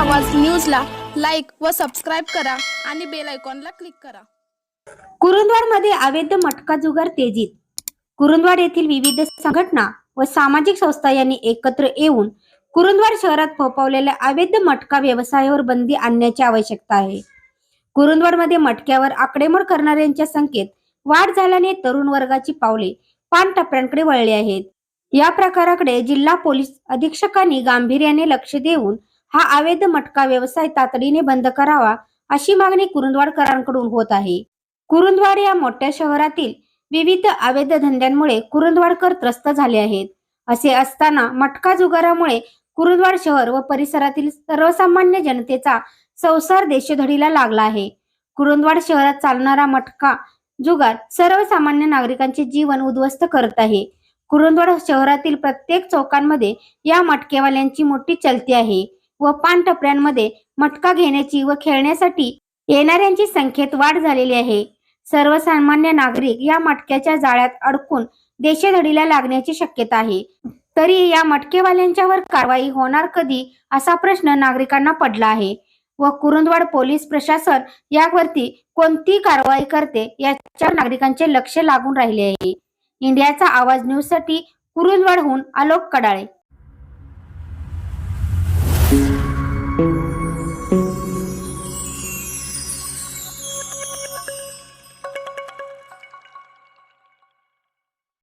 Like व subscribe करा आणि बेल आयकॉनला क्लिक करा. कुरुंदवाडमध्ये अवैध मटका जुगार तेजीत. कुरुंदवाड येथील विविध संघटना व सामाजिक संस्था यांनी एकत्र येऊन कुरुंदवाड शहरात फोपावलेल्या अवैध मटका व्यवसायावर बंदी आणण्याची आवश्यकता आहे. कुरुंदवाडमध्ये मटक्यावर आकडेमोड करणाऱ्यांच्या संख्येत वाढ झाल्याने तरुण वर्गाची पावले पान टप्प्यांकडे वळली आहेत. या प्रकाराकडे जिल्हा पोलीस अधीक्षकांनी गांभीर्याने लक्ष देऊन हा अवैध मटका व्यवसाय तातडीने बंद करावा अशी मागणी कुरुंदवाडकरांकडून होत आहे. कुरुंदवाड या मोठ्या शहरातील विविध अवैध धंद्यांमुळे कुरुंदवाडकर त्रस्त झाले आहेत. असे असताना मटका जुगारामुळे कुरुंदवाड शहर व परिसरातील सर्वसामान्य जनतेचा संसार देशधडीला लागला आहे. कुरुंदवाड शहरात चालणारा मटका जुगार सर्वसामान्य नागरिकांचे जीवन उद्ध्वस्त करत आहे. कुरुंदवाड शहरातील प्रत्येक चौकांमध्ये या मटकेवाल्यांची मोठी चलती आहे. व पानटपऱ्यांमध्ये मटका घेण्याची व खेळण्यासाठी येणाऱ्यांची संख्येत वाढ झालेली आहे. सर्वसामान्य नागरिक या मटक्याच्या जाळ्यात अडकून देशधडीला लागण्याची शक्यता आहे. तरी या मटकेवाल्यांच्यावर कारवाई होणार कधी असा प्रश्न नागरिकांना पडला आहे. व कुरुंदवाड पोलीस प्रशासन यावरती कोणती कारवाई करते याच्यावर नागरिकांचे लक्ष लागून राहिले आहे. इंडियाचा आवाज न्यूजसाठी कुरुंदवाडहून आलोक कडाळे. Thank you